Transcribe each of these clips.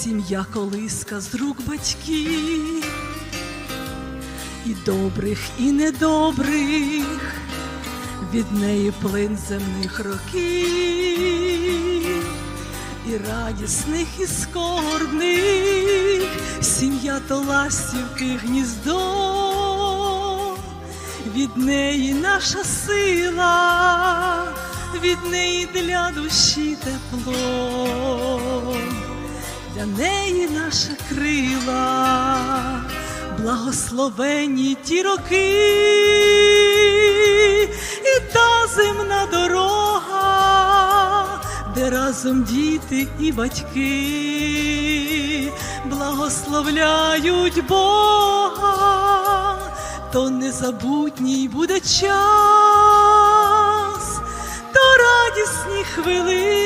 сім'я колиска з рук батьків, і добрих, і недобрих, від неї плин земних років, і радісних, і скорбних, сім'я то ластівки гніздо, від неї наша сила, від неї для душі тепло, для неї наша крила, благословені ті роки, і та земна дорога, де разом діти і батьки благословляють Бога, то незабутній буде час, то радісні хвилини,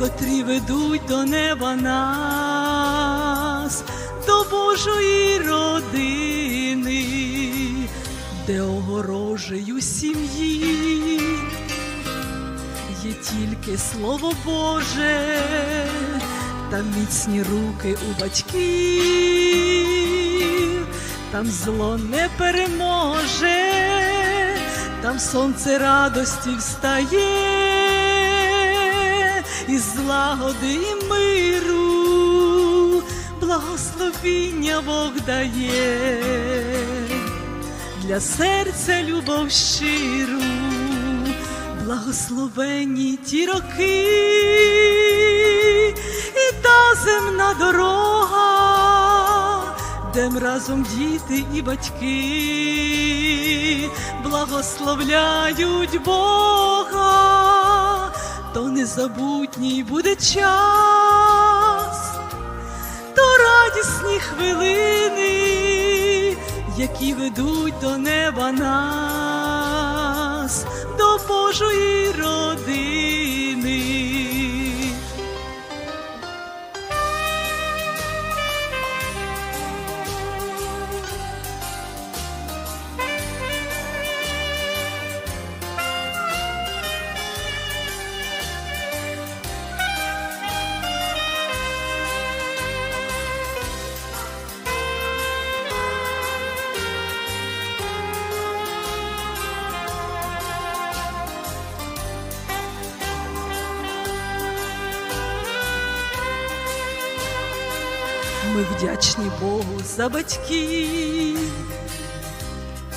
котрі ведуть до неба нас, до Божої родини, де огорожею сім'ї. Є тільки слово Боже та міцні руки у батьків, там зло не переможе, там сонце радості встає, із злагоди і миру, благословіння Бог дає. Для серця любов щиру, благословені ті роки, і та земна дорога, де разом діти і батьки. Благословляють Бога, то незабутній буде час то радісні хвилини, які ведуть до неба нас, до Божої родини. Ми вдячні Богу за батьків,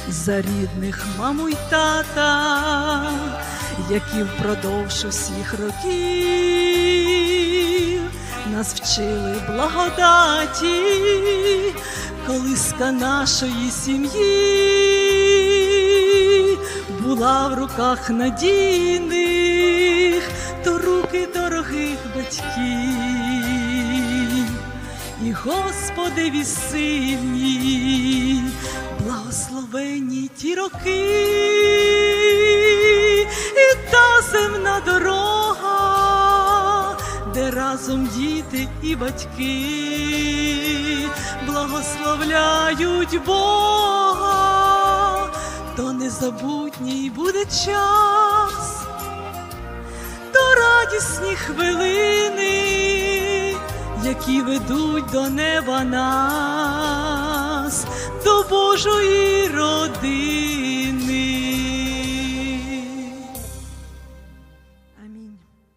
за рідних маму й тата, які впродовж усіх років нас вчили благодаті, колиска нашої сім'ї була в руках надійних, то руки дорогих батьків і Господеві сильні, благословені ті роки, і та земна дорога, де разом діти і батьки благословляють Бога, то незабутній буде час то радісні хвилини, які ведуть до неба нас, до Божої родини.